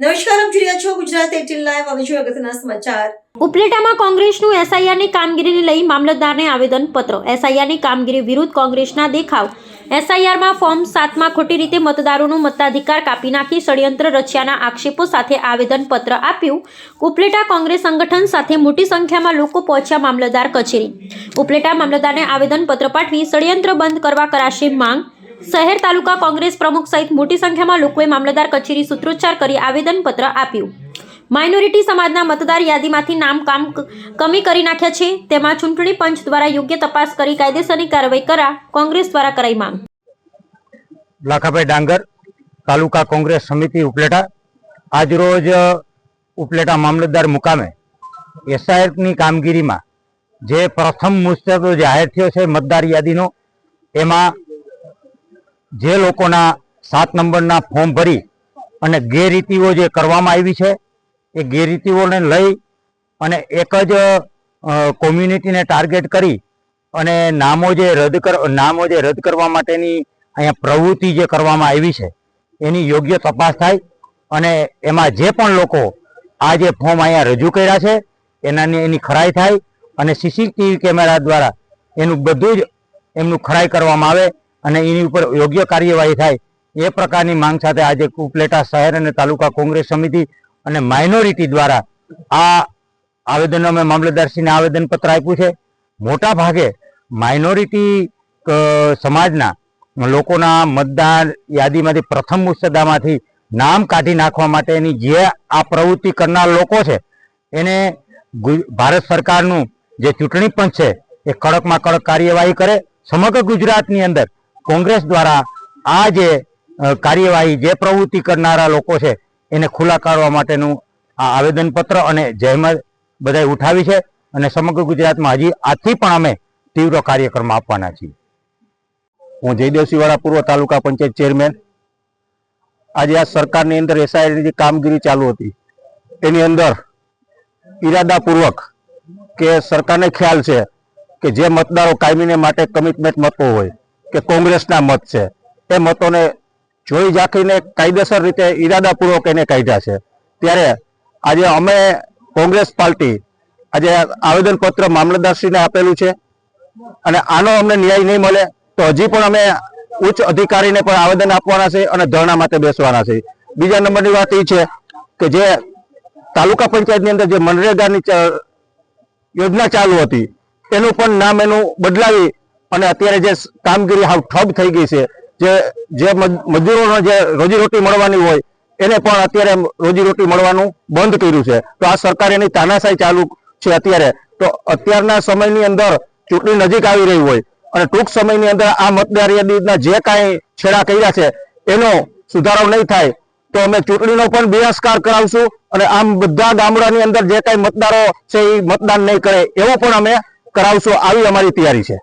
નમસ્કાર, આપ ગુજરાત એટીન ઉપલેટામાં કોંગ્રેસનું એસઆઈઆરની કામગીરીને લઈ મામલતદારને આવેદનપત્ર. એસઆઈઆરની કામગીરી વિરુદ્ધ કોંગ્રેસના દેખાવ. એસઆઈઆરમાં ફોર્મ સાતમાં ખોટી રીતે મતદારોનું મતાધિકાર કાપી નાખી ષડયંત્ર રચ્યાના આક્ષેપો સાથે આવેદનપત્ર આપ્યું. ઉપલેટા કોંગ્રેસ સંગઠન સાથે મોટી સંખ્યામાં લોકો પહોંચ્યા મામલતદાર કચેરી. ઉપલેટા મામલતદારને આવેદનપત્ર પાઠવી ષડયંત્ર બંધ કરવા કરાશે માંગ. શહેર તાલુકા કોંગ્રેસ પ્રમુખ સહિત મોટી સંખ્યામાં લોકોએ મામલતદાર કચેરી સૂત્રોચ્ચાર કરી આવેદનપત્ર આપ્યું. માઇનોરિટી સમાજના મતદાર યાદીમાંથી નામ કામ કમી કરી નાખ્યા છે. તેમાં ચૂંટણી પંચ દ્વારા યોગ્ય તપાસ કરી કાયદેસરની કાર્યવાહી કરા, કોંગ્રેસ દ્વારા કરાઈ માંગ. લાખાભાઈ ડાંગર, તાલુકા કોંગ્રેસ સમિતિ ઉપલેટા. આજરોજ ઉપલેટા મામલતદાર મુકામે એસઆઈઆરની કામગીરીમાં જે પ્રથમ મુસ્તકો જાહેર થયો છે મતદાર યાદીનો, એમાં જે લોકોના સાત નંબરના ફોર્મ ભરી અને ગેરરીતિઓ જે કરવામાં આવી છે, એ ગેરરીતિઓને લઈ અને એક જ કોમ્યુનિટીને ટાર્ગેટ કરી અને નામો જે રદ કર, નામો જે રદ કરવા માટેની અહીંયા પ્રવૃત્તિ જે કરવામાં આવી છે, એની યોગ્ય તપાસ થાય અને એમાં જે પણ લોકો આ જે ફોર્મ અહીંયા રજૂ કર્યા છે, એનાની, એની ખરાઈ થાય અને સીસીટીવી કેમેરા દ્વારા એનું બધું જ એમનું ખરાઈ કરવામાં આવે અને એની ઉપર યોગ્ય કાર્યવાહી થાય, એ પ્રકારની માંગ સાથે આજે ઉપલેટા શહેર અને તાલુકા કોંગ્રેસ સમિતિ અને માઇનોરિટી દ્વારા આ આવેદન અમે મામલતદારશ્રીને આવેદનપત્ર આપ્યું છે. મોટા ભાગે માઇનોરિટી સમાજના લોકોના મતદાર યાદીમાંથી પ્રથમ મુસદ્દામાંથી નામ કાઢી નાખવા માટેની જે આ પ્રવૃત્તિ કરનાર લોકો છે, એને ભારત સરકારનું જે ચૂંટણી પંચ છે, એ કડકમાં કડક કાર્યવાહી કરે. સમગ્ર ગુજરાતની અંદર કોંગ્રેસ દ્વારા આ જે કાર્યવાહી, જે પ્રવૃત્તિ કરનારા લોકો છે, એને ખુલ્લા કાઢવા માટેનું આ આવેદનપત્ર અને જહેમત બધાએ ઉઠાવી છે અને સમગ્ર ગુજરાતમાં હજી આથી પણ અમે તીવ્ર કાર્યક્રમ આપવાના છીએ. હું જયદેવસિંહવાળા પૂર્વ તાલુકા પંચાયત ચેરમેન. આજે આ સરકારની અંદર એસઆઈની જે કામગીરી ચાલુ હતી, એની અંદર ઈરાદાપૂર્વક કે સરકારને ખ્યાલ છે કે જે મતદારો કાયમીને માટે કમિટમેન્ટ મતો હોય કે કોંગ્રેસના મત છે. એ મતોને જોઈ જાખીને કાયદેસર રીતે ઈરાદાપૂર્વક એને કાઢ્યા છે. ત્યારે આજે અમે કોંગ્રેસ પાર્ટી આજે આવેદનપત્ર મામલતદારશ્રીને આપેલું છે. અને આનો અમને ન્યાય નહીં મળે તો હજી પણ અમે ઉચ્ચ અધિકારીને પણ આવેદન આપવાના છે અને ધરણા માટે બેસવાના છે. બીજા નંબરની વાત એ છે કે જે તાલુકા પંચાયતની અંદર જે મનરેગાની યોજના ચાલુ હતી એનું પણ નામ એનું બદલાવી અને અત્યારે જે કામગીરી હાવ ઠપ થઈ ગઈ છે, જે જે મજ- મજૂરોને જે રોજીરોટી મળવાની હોય, એને પણ અત્યારે રોજીરોટી મળવાનું બંધ કર્યું છે. તો આ સરકાર એની તાનાશાહી ચાલુ છે અત્યારે. તો અત્યારના સમયની અંદર ચૂંટણી નજીક આવી રહી હોય અને ટૂંક સમયની અંદર આ મતદાર યાદીના જે કાંઈ છેડા કર્યા છે, એનો સુધારો નહીં થાય, તો અમે ચૂંટણીનો પણ બહિષ્કાર કરાવશું અને આમ બધા ગામડાની અંદર જે કાંઈ મતદારો છે એ મતદાન નહીં કરે, એવું પણ અમે કરાવશું, આવી અમારી તૈયારી છે.